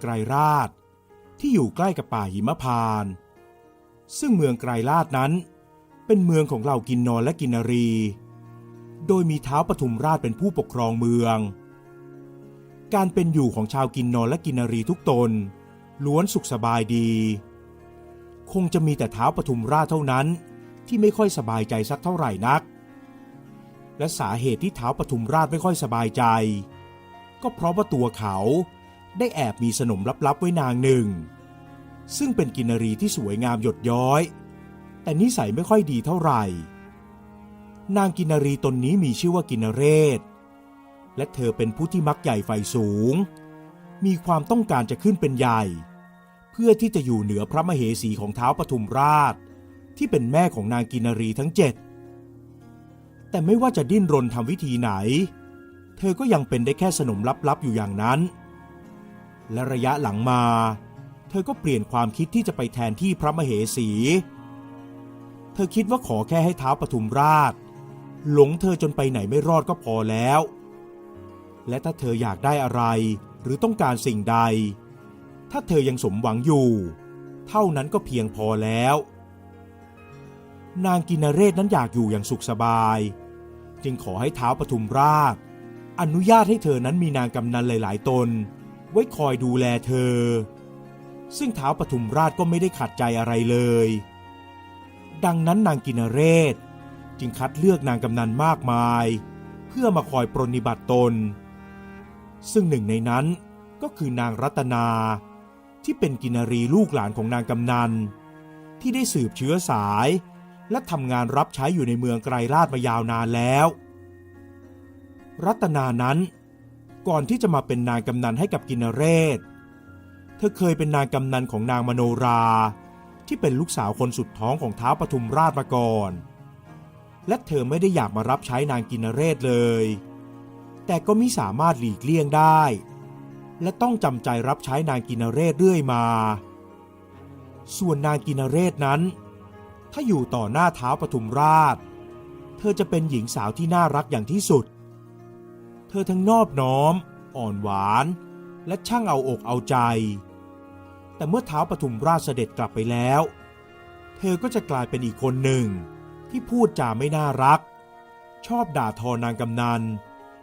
ไกรราช ที่อยู่ใกล้กับป่าหิมพาน ซึ่งเมืองไกรราชนั้นเป็นเมืองของเหล่ากินนอนและกินนรี โดยมีเท้าปทุมราชเป็นผู้ปกครองเมือง การเป็นอยู่ของชาวกินนอนและกินนรีทุกตน ล้วนสุขสบายดี คงจะมีแต่เท้าปทุมราชเท่านั้นที่ไม่ค่อยสบายใจสักเท่าไหร่นัก และสาเหตุที่เท้าปทุมราชไม่ค่อยสบายใจ ก็เพราะว่าตัวเขา ได้แอบมีสนมลับๆไว้นางหนึ่ง ซึ่งเป็นกินรีที่สวยงามหยดย้อย แต่นิสัยไม่ค่อยดีเท่าไหร่ นางกินรีตนนี้มีชื่อว่ากินเรศ และเธอเป็นผู้ที่มักใหญ่ไฟสูง มีความต้องการจะขึ้นเป็นใหญ่ เพื่อที่จะอยู่เหนือพระมเหสีของเท้าวปทุมราช ที่เป็นแม่ของนางกินนรีทั้งเจ็ดแต่ไม่ว่าจะดิ้นรนทำวิธีไหน เธอก็ยังเป็นได้แค่สนมลับๆอยู่อย่างนั้น และระยะหลังมา เธอก็เปลี่ยนความคิดที่จะไปแทนที่พระมเหสี เธอคิดว่าขอแค่ให้เท้าปทุมราช หลงเธอจนไปไหนไม่รอดก็พอแล้ว และถ้าเธออยากได้อะไรหรือต้องการสิ่งใด ถ้าเธอยังสมหวังอยู่ เท่านั้นก็เพียงพอแล้ว นางกินเรศนั้นอยากอยู่อย่างสุขสบาย จึงขอให้เท้าปทุมราช อนุญาตให้เธอนั้นมีนางกำนันหลาย ๆ ตน ไว้คอยดูแลเธอ ซึ่งเท้าวปทุมราชก็ไม่ได้ขัดใจอะไรเลย ดังนั้นนางกินเรศ จึงคัดเลือกนางกำนันมากมาย เพื่อมาคอยปรนนิบัติตน ซึ่งหนึ่งในนั้นก็คือนางรัตนาที่เป็นกินรีลูกหลานของนางกำนัน ที่ได้สืบเชื้อสาย และทำงานรับใช้อยู่ในเมืองไกรราชมายาวนานแล้ว รัตนานั้น ก่อนที่จะมาเป็นนางกำนันให้กับกินเรศ เธอเคยเป็นนางกำนันของนางมโนรา ที่เป็นลูกสาวคนสุดท้องของท้าวปทุมราชมาก่อน และเธอไม่ได้อยากมารับใช้นางกินเรศเลย แต่ก็ไมิสามารถหลีกเลี่ยงได้ และต้องจำใจรับใช้นางกินเรศเรื่อยมา ส่วนนางกินเรศนั้น ถ้าอยู่ต่อหน้าเท้าวปทุมราช เธอจะเป็นหญิงสาวที่น่ารักอย่างที่สุด เธอทั้งนอบน้อม อ่อนหวาน และช่างเอาอกเอาใจ แต่เมื่อเท้าปทุมราชเสด็จกลับไปแล้ว เธอก็จะกลายเป็นอีกคนหนึ่งที่พูดจาไม่น่ารัก ชอบด่าทอนางกำนัน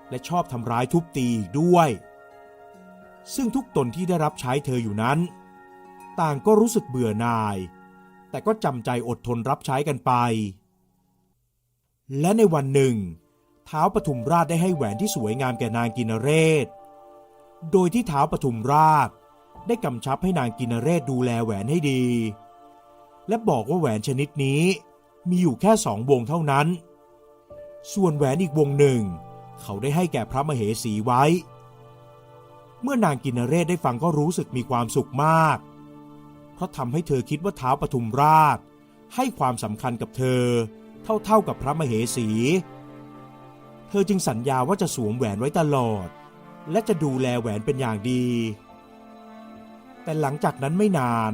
และชอบทำร้ายทุบตีด้วย ซึ่งทุกตนที่ได้รับใช้เธออยู่นั้น ต่างก็รู้สึกเบื่อหน่าย แต่ก็จำใจอดทนรับใช้กันไป และในวันหนึ่ง ท้าวปทุมราชได้ให้แหวนที่สวยงามแก่นางกินเรศ โดยที่เท้าวปทุมราชได้กำชับให้นางกินเรศดูแลแหวนให้ดี และบอกว่าแหวนชนิดนี้มีอยู่แค่สองวงเท่านั้น ส่วนแหวนอีกวงหนึ่ง เขาได้ให้แก่พระมเหสีไว้ เมื่อนางกินเรศได้ฟังก็รู้สึกมีความสุขมาก เพราะทำให้เธอคิดว่าเท้าวปทุมราช ให้ความสำคัญกับเธอ เท่าๆกับพระมเหสี เธอจึงสัญญาว่าจะสวมแหวนไว้ตลอด และจะดูแลแหวนเป็นอย่างดี แต่หลังจากนั้นไม่นาน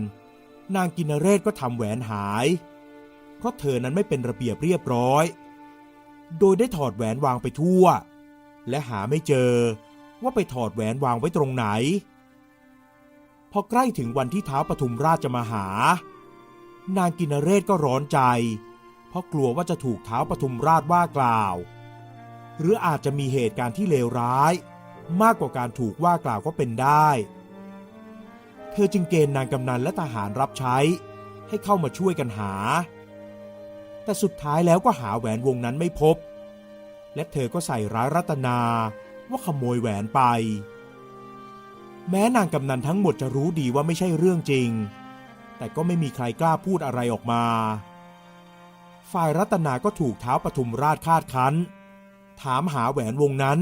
นางกินเรศก็ทำแหวนหาย เพราะเธอนั้นไม่เป็นระเบียบเรียบร้อย โดยได้ถอดแหวนวางไปทั่ว และหาไม่เจอว่าไปถอดแหวนวางไว้ตรงไหน พอใกล้ถึงวันที่เท้าวปทุมราชจะมาหา นางกินเรศก็ร้อนใจ เพราะกลัวว่าจะถูกเท้าวปทุมราชว่ากล่าว หรืออาจจะมีเหตุการณ์ที่เลวร้าย มากกว่าการถูกว่ากล่าวก็เป็นได้ เธอจึงเกณฑ์นางกำนันและทหารรับใช้ ให้เข้ามาช่วยกันหา แต่สุดท้ายแล้วก็หาแหวนวงนั้นไม่พบ และเธอก็ใส่ร้ายรัตนาว่าขโมยแหวนไป แม้นางกำนันทั้งหมดจะรู้ดีว่าไม่ใช่เรื่องจริง แต่ก็ไม่มีใครกล้าพูดอะไรออกมา ฝ่ายรัตนาก็ถูกเท้าปทุมราชคาดคั้น ถามหาแหวนวงนั้น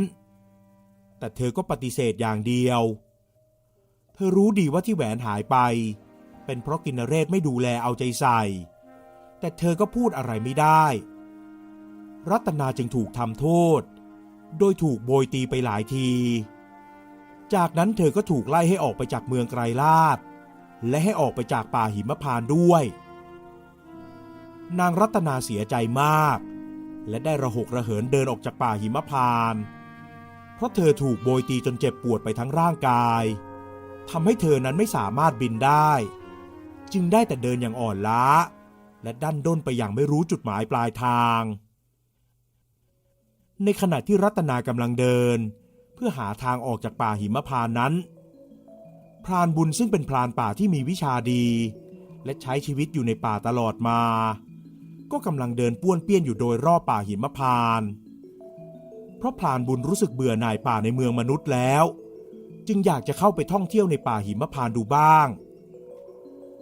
แต่เธอก็ปฏิเสธอย่างเดียว เธอรู้ดีว่าที่แหวนหายไป เป็นเพราะกินเรศไม่ดูแลเอาใจใส่ แต่เธอก็พูดอะไรไม่ได้ รัตนาจึงถูกทำโทษ โดยถูกโบยตีไปหลายที จากนั้นเธอก็ถูกไล่ให้ออกไปจากเมืองไกรลาดและให้ออกไปจากป่าหิมพานด้วย นางรัตนาเสียใจมาก และได้ระหกระเหินเดินออกจากป่าหิมพานเพราะเธอถูกโบยตีจนเจ็บปวดไปทั้งร่างกายทำให้เธอนั้นไม่สามารถบินได้ จึงได้แต่เดินอย่างอ่อนล้า และดันด้นไปอย่างไม่รู้จุดหมายปลายทาง ในขณะที่รัตนากำลังเดิน เพื่อหาทางออกจากป่าหิมพานนั้น พรานบุญซึ่งเป็นพรานป่าที่มีวิชาดี และใช้ชีวิตอยู่ในป่าตลอดมา ก็กำลังเดินป้วนเปี้ยนอยู่โดยรอบป่าหิมพาน เพราะพรานบุญรู้สึกเบื่อหน่ายป่าในเมืองมนุษย์แล้ว จึงอยากจะเข้าไปท่องเที่ยวในป่าหิมพานดูบ้าง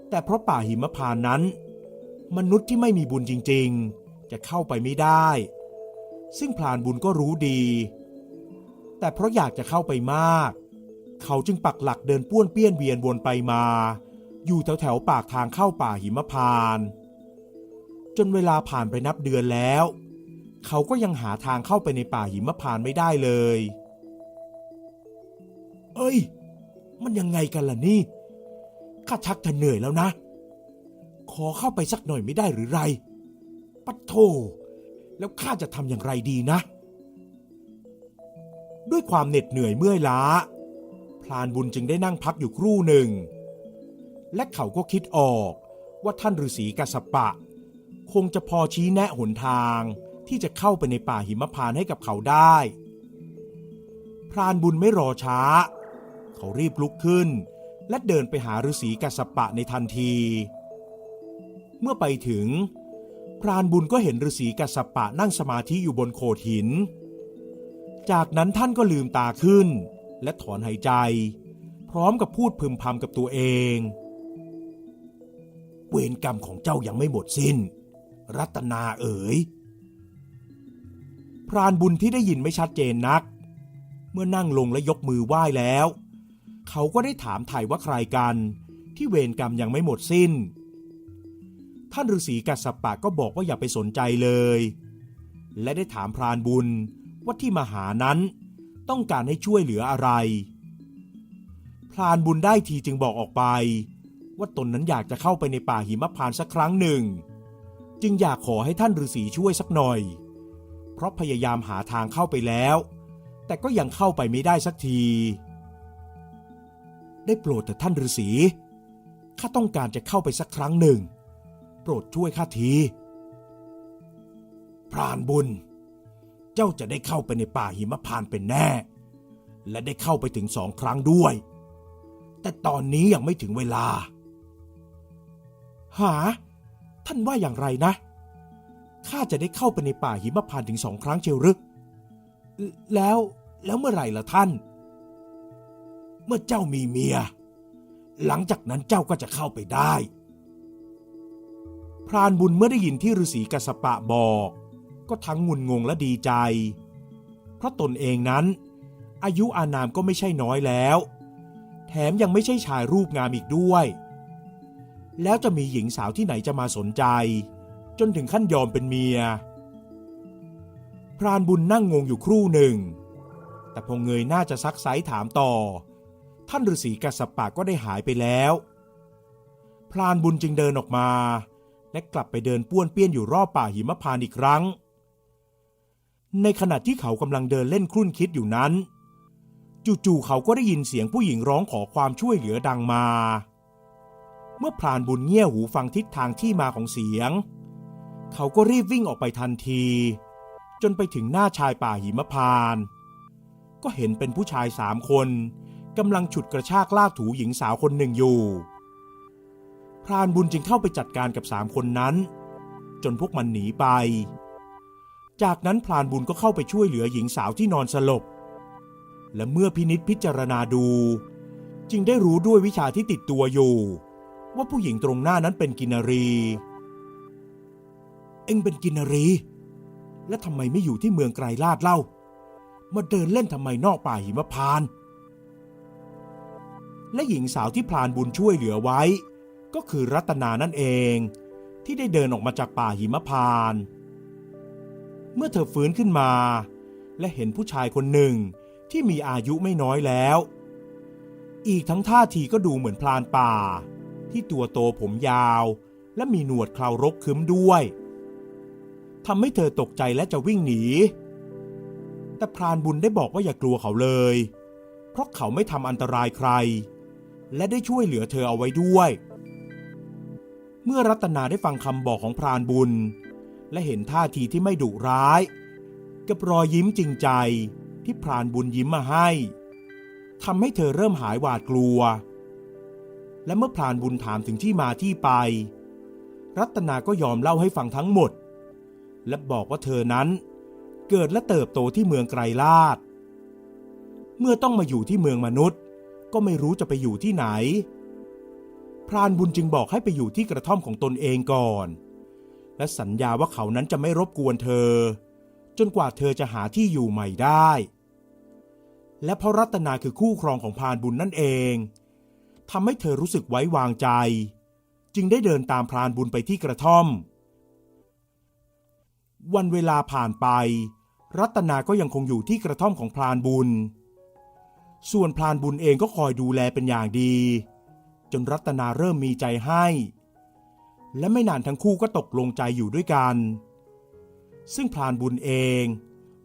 แต่เพราะป่าหิมพานนั้น มนุษย์ที่ไม่มีบุญจริงๆ จะเข้าไปไม่ได้ ซึ่งพรานบุญก็รู้ดี แต่เพราะอยากจะเข้าไปมาก เขาจึงปักหลักเดินป้วนเปี้ยนเวียนวนไปมา อยู่แถวแถวๆปากทางเข้าป่าหิมพานต์ จนเวลาผ่านไปนับเดือนแล้ว เขาก็ยังหาทางเข้าไปในป่าหิมพานไม่ได้เลย เอ้ย มันยังไงกันล่ะนี่ข้าชักจะเหนื่อยแล้วนะ ขอเข้าไปสักหน่อยไม่ได้หรือไร ปัดโท แล้วข้าจะทำอย่างไรดีนะ ด้วยความเหน็ดเหนื่อยเมื่อยล้า พลานบุญจึงได้นั่งพักอยู่ครู่หนึ่ง และเขาก็คิดออกว่าท่านฤาษีกัสสปะ คงจะพอชี้แนะหนทางที่จะเข้าไปในป่าหิมพานต์ให้กับเขาได้ พรานบุญไม่รอช้า เขารีบลุกขึ้น และเดินไปหาฤาษีกัสปะในทันที เมื่อไปถึง พรานบุญก็เห็นฤาษีกัสสปะนั่งสมาธิอยู่บนโขดหิน จากนั้นท่านก็ลืมตาขึ้น และถอนหายใจ พร้อมกับพูดพึมพำกับตัวเอง เวรกรรมของเจ้ายังไม่หมดสิ้น รัตนาเอ๋ย พรานบุญที่ได้ยินไม่ชัดเจนนัก เมื่อนั่งลงและยกมือไหว้แล้ว เขาก็ได้ถามไถ่ว่าใครกัน ที่เวรกรรมยังไม่หมดสิ้น ท่านฤาษีกัสปะก็บอกว่าอย่าไปสนใจเลย และได้ถามพรานบุญว่าที่มาหานั้นต้องการให้ช่วยเหลืออะไร พรานบุญได้ทีจึงบอกออกไป ว่าตนนั้นอยากจะเข้าไปในป่าหิมพานสักครั้งหนึ่ง จึงอยากขอให้ท่านฤาษีช่วยสักหน่อย เพราะพยายามหาทางเข้าไปแล้ว แต่ก็ยังเข้าไปไม่ได้สักที ได้โปรดแต่ท่านฤาษีข้าต้องการจะเข้าไปสักครั้งหนึ่ง โปรดช่วยข้าทีพรานบุญ เจ้าจะได้เข้าไปในป่าหิมพานเป็นแน่ และได้เข้าไปถึงสองครั้งด้วย แต่ตอนนี้ยังไม่ถึงเวลา หา ท่านว่าอย่างไรนะ ข้าจะได้เข้าไปในป่าหิมพานต์ถึงสองครั้งเชียวหรือแล้วแล้วเมื่อไหร่ล่ะท่าน เมื่อเจ้ามีเมีย หลังจากนั้นเจ้าก็จะเข้าไปได้ พรานบุญเมื่อได้ยินที่ฤาษีกัสสปะบอก ก็ทั้งงุนงงและดีใจ เพราะตนเองนั้น อายุอานามก็ไม่ใช่น้อยแล้ว แถมยังไม่ใช่ชายรูปงามอีกด้วย แล้วจะมีหญิงสาวที่ไหนจะมาสนใจ จนถึงขั้นยอมเป็นเมีย พรานบุญนั่งงงอยู่ครู่หนึ่ง แต่พอเงยหน้าจะซักไซถามต่อ ท่านฤาษีกัสสปะก็ได้หายไปแล้ว พรานบุญจึงเดินออกมา และกลับไปเดินป้วนเปี้ยนอยู่รอบป่าหิมพานอีกครั้ง ในขณะที่เขากำลังเดินเล่นครุ่นคิดอยู่นั้น จู่ๆเขาก็ได้ยินเสียงผู้หญิงร้องขอความช่วยเหลือดังมา เมื่อพรานบุญเงี่ยหูฟังทิศทางที่มาของเสียง เขาก็รีบวิ่งออกไปทันที จนไปถึงหน้าชายป่าหิมพาน ก็เห็นเป็นผู้ชายสามคนกำลังฉุดกระชากลากถูหญิงสาวคนหนึ่งอยู่ พรานบุญจึงเข้าไปจัดการกับสามคนนั้น จนพวกมันหนีไป จากนั้นพรานบุญก็เข้าไปช่วยเหลือหญิงสาวที่นอนสลบ และเมื่อพินิษพิจารณาดู จึงได้รู้ด้วยวิชาที่ติดตัวอยู่ ว่าผู้หญิงตรงหน้านั้นเป็นกินรี เอ็งเป็นกินรี และทำไมไม่อยู่ที่เมืองไกรลาดเล่า มาเดินเล่นทำไมนอกป่าหิมพาน และหญิงสาวที่พรานบุญช่วยเหลือไว้ ก็คือรัตนานั่นเอง ที่ได้เดินออกมาจากป่าหิมพาน เมื่อเธอฟื้นขึ้นมา และเห็นผู้ชายคนหนึ่งที่มีอายุไม่น้อยแล้ว อีกทั้งท่าทีก็ดูเหมือนพรานป่า ที่ตัวโตผมยาว และมีหนวดเครารกคึ้มด้วยทำให้เธอตกใจและจะวิ่งหนี แต่พรานบุญได้บอกว่าอย่ากลัวเขาเลย เพราะเขาไม่ทำอันตรายใคร และได้ช่วยเหลือเธอเอาไว้ด้วย เมื่อรัตนาได้ฟังคำบอกของพรานบุญ และเห็นท่าทีที่ไม่ดุร้าย กับรอยยิ้มจริงใจที่พรานบุญยิ้มมาให้ทำให้เธอเริ่มหายหวาดกลัว และเมื่อพรานบุญถามถึงที่มาที่ไป รัตนาก็ยอมเล่าให้ฟังทั้งหมด และบอกว่าเธอนั้น เกิดและเติบโตที่เมืองไกรลาดเมื่อต้องมาอยู่ที่เมืองมนุษย์ ก็ไม่รู้จะไปอยู่ที่ไหน พรานบุญจึงบอกให้ไปอยู่ที่กระท่อมของตนเองก่อน และสัญญาว่าเขานั้นจะไม่รบกวนเธอ จนกว่าเธอจะหาที่อยู่ใหม่ได้ และเพราะรัตนาคือคู่ครองของพรานบุญนั่นเอง ทำให้เธอรู้สึกไว้วางใจ จึงได้เดินตามพรานบุญไปที่กระท่อม วันเวลาผ่านไป รัตนาก็ยังคงอยู่ที่กระท่อมของพรานบุญ ส่วนพรานบุญเองก็คอยดูแลเป็นอย่างดี จนรัตนาเริ่มมีใจให้ และไม่นานทั้งคู่ก็ตกลงใจอยู่ด้วยกัน ซึ่งพรานบุญเอง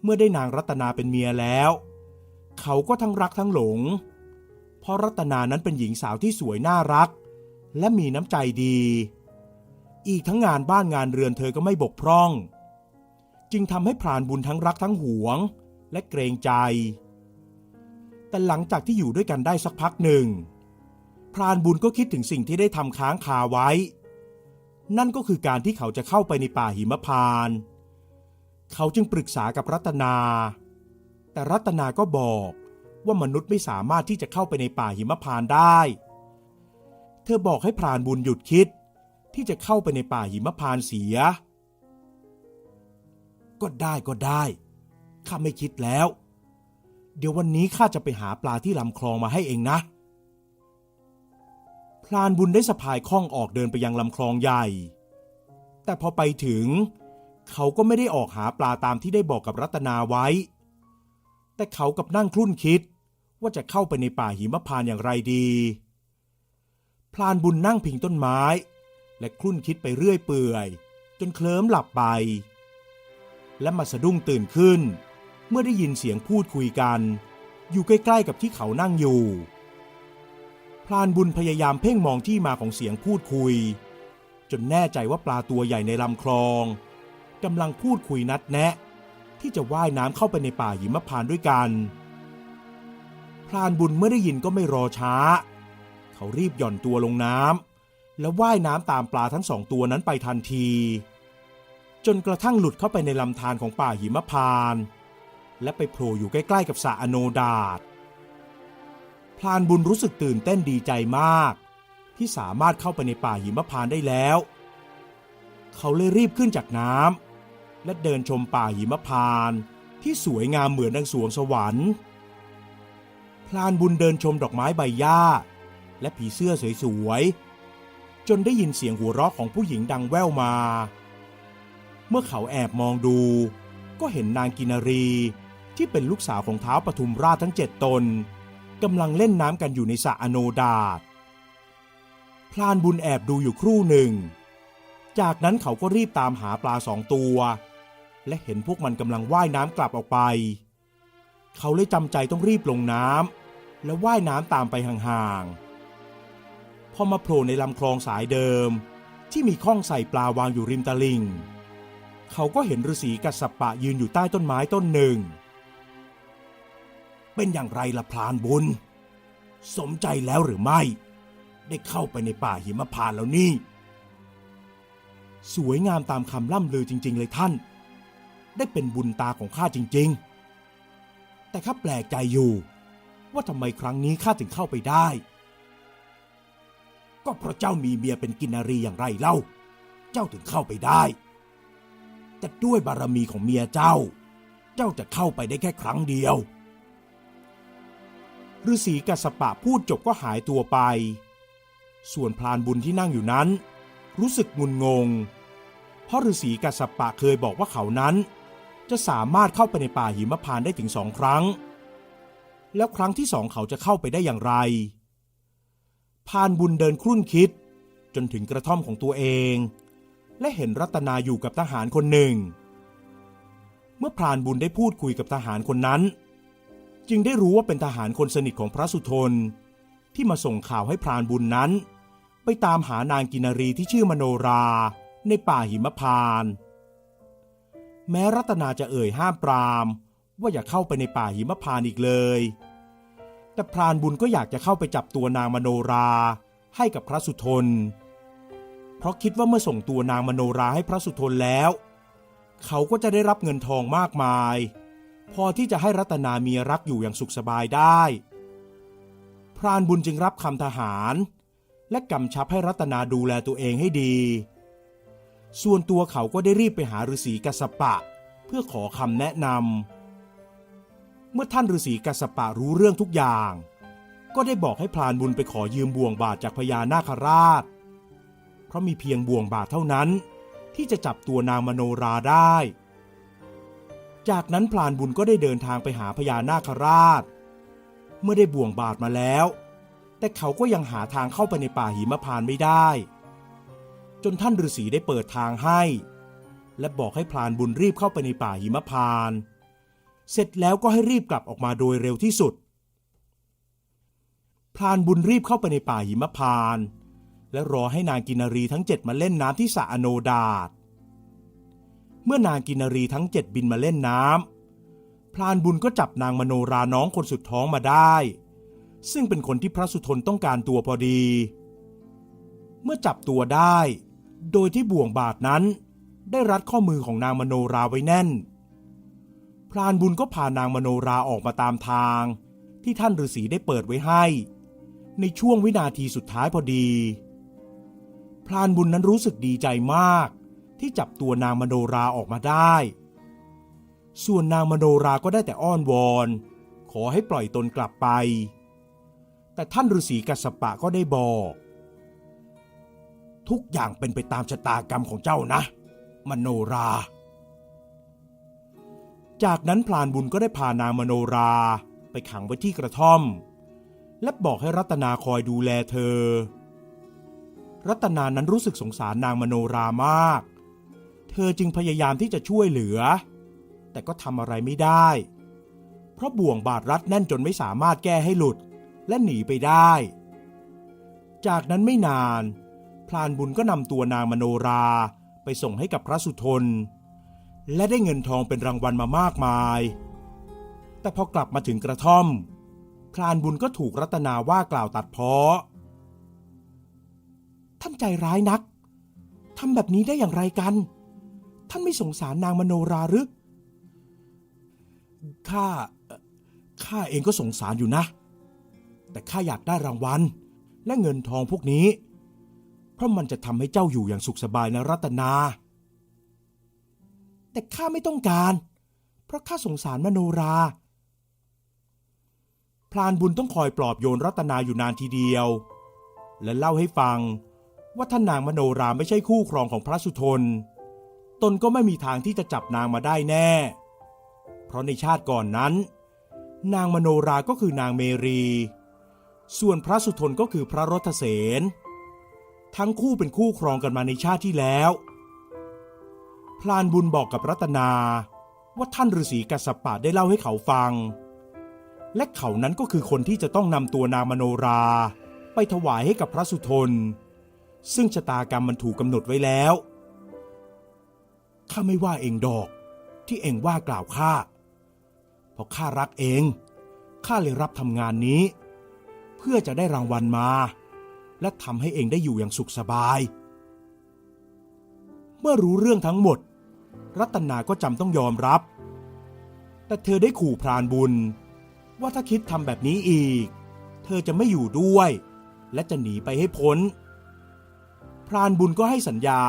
เมื่อได้นางรัตนาเป็นเมียแล้ว เขาก็ทั้งรักทั้งหลง เพราะรัตนานั้นเป็นหญิงสาวที่สวยน่ารัก และมีน้ำใจดี อีกทั้งงานบ้านงานเรือนเธอก็ไม่บกพร่อง จึงทำให้พรานบุญทั้งรักทั้งหวง และเกรงใจ แต่หลังจากที่อยู่ด้วยกันได้สักพักหนึ่ง พรานบุญก็คิดถึงสิ่งที่ได้ทำค้างคาไว้ นั่นก็คือการที่เขาจะเข้าไปในป่าหิมพานต์เขาจึงปรึกษากับรัตนา แต่รัตนาก็บอก ว่ามนุษย์ไม่สามารถที่จะเข้าไปในป่าหิมพานต์ได้ เธอบอกให้พรานบุญหยุดคิด ที่จะเข้าไปในป่าหิมพานต์เสีย ก็ได้ก็ได้ ข้าไม่คิดแล้ว เดี๋ยววันนี้ข้าจะไปหาปลาที่ลำคลองมาให้เองนะ พรานบุญได้สะพายข้องออกเดินไปยังลำคลองใหญ่ แต่พอไปถึง เขาก็ไม่ได้ออกหาปลาตามที่ได้บอกกับรัตนาไว้แต่เขากับนั่งคลุ่นคิด ว่าจะเข้าไปในป่าหิมพานต์อย่างไรดีพรานบุญนั่งพิงต้นไม้ และคลุ่นคิดไปเรื่อยเปื่อย จนเคลิ้มหลับไป และมาสะดุ้งตื่นขึ้น เมื่อได้ยินเสียงพูดคุยกัน อยู่ใกล้ๆกับที่เขานั่งอยู่พรานบุญพยายามเพ่งมองที่มาของเสียงพูดคุย จนแน่ใจว่าปลาตัวใหญ่ในลำคลองกำลังพูดคุยนัดแนะที่จะว่ายน้ำเข้าไปในป่าหิมพานต์ด้วยกัน พรานบุญเมื่อได้ยินก็ไม่รอช้า เขารีบหย่อนตัวลงน้ำแล้วว่ายน้ำตามปลาทั้งสองตัวนั้นไปทันที จนกระทั่งหลุดเข้าไปในลำธารของป่าหิมพาน และไปโผล่อยู่ใกล้ๆกับสระอโนดาตพรานบุญรู้สึกตื่นเต้นดีใจมาก ที่สามารถเข้าไปในป่าหิมพานได้แล้ว เขาเลยรีบขึ้นจากน้ำและเดินชมป่าหิมพานที่สวยงามเหมือนดังสวงสวรรค์ พรานบุญเดินชมดอกไม้ใบหญ้า และผีเสื้อสวยๆ จนได้ยินเสียงหัวเราะของผู้หญิงดังแว่วมา เมื่อเขาแอบมองดู ก็เห็นนางกินรีที่เป็นลูกสาวของเท้าวปทุมราชทั้งเจ็ดตนกำลังเล่นน้ำกันอยู่ในสระอโนดาตพรานบุญแอบดูอยู่ครู่หนึ่ง จากนั้นเขาก็รีบตามหาปลาสองตัว และเห็นพวกมันกำลังว่ายน้ำกลับออกไป เขาเลยจำใจต้องรีบลงน้ำและว่ายน้ำตามไปห่างๆ พอมาโผล่ในลำคลองสายเดิม ที่มีข้องใส่ปลาวางอยู่ริมตลิ่ง เขาก็เห็นฤาษีกัสสปะยืนอยู่ใต้ต้นไม้ต้นหนึ่ง เป็นอย่างไรล่ะพรานบุญ สมใจแล้วหรือไม่ ได้เข้าไปในป่าหิมพานแล้วนี่ สวยงามตามคำล่ำลือจริง ๆ เลยท่าน ได้เป็นบุญตาของข้าจริง ๆ แต่ข้าแปลกใจอยู่ ว่าทำไมครั้งนี้ข้าถึงเข้าไปได้ ก็เพราะเจ้ามีเมียเป็นกินนารีอย่างไรเล่า เจ้าถึงเข้าไปได้ แต่ด้วยบารมีของเมียเจ้า เจ้าจะเข้าไปได้แค่ครั้งเดียวฤาษีกัสปะพูดจบก็หายตัวไป ส่วนพรานบุญที่นั่งอยู่นั้น รู้สึกงุนงง เพราะฤาษีกัสปะเคยบอกว่าเขานั้น จะสามารถเข้าไปในป่าหิมพานต์ได้ถึงสองครั้ง แล้วครั้งที่สองเขาจะเข้าไปได้อย่างไรพรานบุญเดินครุ่นคิด จนถึงกระท่อมของตัวเอง และเห็นรัตนาอยู่กับทหารคนหนึ่ง เมื่อพรานบุญได้พูดคุยกับทหารคนนั้น จึงได้รู้ว่าเป็นทหารคนสนิทของพระสุทนที่มาส่งข่าวให้พรานบุญนั้น ไปตามหานางกินรีที่ชื่อมโนราในป่าหิมพานต์ แม้รัตนาจะเอ่ยห้ามปรามว่าอย่าเข้าไปในป่าหิมพานอีกเลย แต่พรานบุญก็อยากจะเข้าไปจับตัวนางมโนราให้กับพระสุทน เพราะคิดว่าเมื่อส่งตัวนางมโนราให้พระสุทนแล้ว เขาก็จะได้รับเงินทองมากมาย พอที่จะให้รัตนามีรักอยู่อย่างสุขสบายได้ พรานบุญจึงรับคำทหาร และกำชับให้รัตนาดูแลตัวเองให้ดี ส่วนตัวเขาก็ได้รีบไปหาฤาษีกัสปะ เพื่อขอคำแนะนำเมื่อท่านฤาษีกัสปะรู้เรื่องทุกอย่าง ก็ได้บอกให้พรานบุญไปขอยืมบ่วงบาทจากพญานาคราช เพราะมีเพียงบ่วงบาทเท่านั้น ที่จะจับตัวนางมโนราได้ จากนั้นพรานบุญก็ได้เดินทางไปหาพญานาคราช เมื่อได้บ่วงบาทมาแล้ว แต่เขาก็ยังหาทางเข้าไปในป่าหิมพานไม่ได้ จนท่านฤาษีได้เปิดทางให้ และบอกให้พรานบุญรีบเข้าไปในป่าหิมพาน เสร็จแล้วก็ให้รีบกลับออกมาโดยเร็วที่สุดพรานบุญรีบเข้าไปในป่าหิมพาน และรอให้นางกินรีทั้งเจ็ดมาเล่นน้ำที่สระอโนดาต เมื่อนางกินรีทั้งเจ็ดบินมาเล่นน้ำพรานบุญก็จับนางมโนราน้องคนสุดท้องมาได้ ซึ่งเป็นคนที่พระสุทนต้องการตัวพอดีเมื่อจับตัวได้ โดยที่บ่วงบาทนั้น ได้รัดข้อมือของนางมโนราไว้แน่น พรานบุญก็พานางมโนราออกมาตามทาง ที่ท่านฤาษีได้เปิดไว้ให้ ในช่วงวินาทีสุดท้ายพอดี พรานบุญนั้นรู้สึกดีใจมากที่จับตัวนางมโนราออกมาได้ ส่วนนางมโนราก็ได้แต่อ้อนวอน ขอให้ปล่อยตนกลับไป แต่ท่านฤาษีกัสสปะก็ได้บอก ทุกอย่างเป็นไปตามชะตากรรมของเจ้านะ มโนรา จากนั้นพลานบุญก็ได้พานางมโนราไปขังไว้ที่กระท่อม และบอกให้รัตนาคอยดูแลเธอ รัตนานั้นรู้สึกสงสารนางมโนรามาก เธอจึงพยายามที่จะช่วยเหลือ แต่ก็ทำอะไรไม่ได้ เพราะบ่วงบาดรัดแน่นจนไม่สามารถแก้ให้หลุดและหนีไปได้ จากนั้นไม่นาน พลานบุญก็นำตัวนางมโนราไปส่งให้กับพระสุทน และได้เงินทองเป็นรางวัลมามากมาย แต่พอกลับมาถึงกระท่อม พลานบุญก็ถูกรัตนาว่ากล่าวตัดเพ้อท่านใจร้ายนักทำแบบนี้ได้อย่างไรกัน ท่านไม่สงสารนางมโนราหรือข้าข้าเองก็สงสารอยู่นะ แต่ข้าอยากได้รางวัล และเงินทองพวกนี้ ราะมันจะทำให้เจ้าอยู่อย่างสุขสบายนะรัตนา แต่ข้าไม่ต้องการ เพราะข้าสงสารมโนราพรานบุญต้องคอยปลอบโยนรัตนาอยู่นานทีเดียว และเล่าให้ฟังว่าท่านนางมโนราไม่ใช่คู่ครองของพระสุทน ตนก็ไม่มีทางที่จะจับนางมาได้แน่ เพราะในชาติก่อนนั้น นางมโนราก็คือนางเมรี ส่วนพระสุทนก็คือพระรถเสน ทั้งคู่เป็นคู่ครองกันมาในชาติที่แล้ว พลานบุญบอกกับรัตนา ว่าท่านฤาษีกัสปะได้เล่าให้เขาฟัง และเขานั้นก็คือคนที่จะต้องนำตัวนางมโนรา ไปถวายให้กับพระสุทน ซึ่งชะตากรรมมันถูกกำหนดไว้แล้ว ข้าไม่ว่าเองดอก ที่เองว่ากล่าวข้าเพราะข้ารักเอง ข้าเลยรับทำงานนี้ เพื่อจะได้รางวัลมา และทำให้เองได้อยู่อย่างสุขสบาย เมื่อรู้เรื่องทั้งหมด รัตนาก็จำต้องยอมรับ แต่เธอได้ขู่พรานบุญ ว่าถ้าคิดทำแบบนี้อีก เธอจะไม่อยู่ด้วย และจะหนีไปให้พ้น พรานบุญก็ให้สัญญา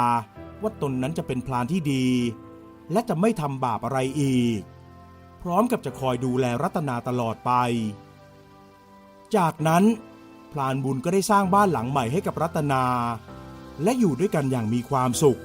ว่าตนนั้นจะเป็นพรานที่ดี และจะไม่ทำบาปอะไรอีก พร้อมกับจะคอยดูแลรัตนาตลอดไป จากนั้น พลานบุญก็ได้สร้างบ้านหลังใหม่ให้กับรัตนา และอยู่ด้วยกันอย่างมีความสุข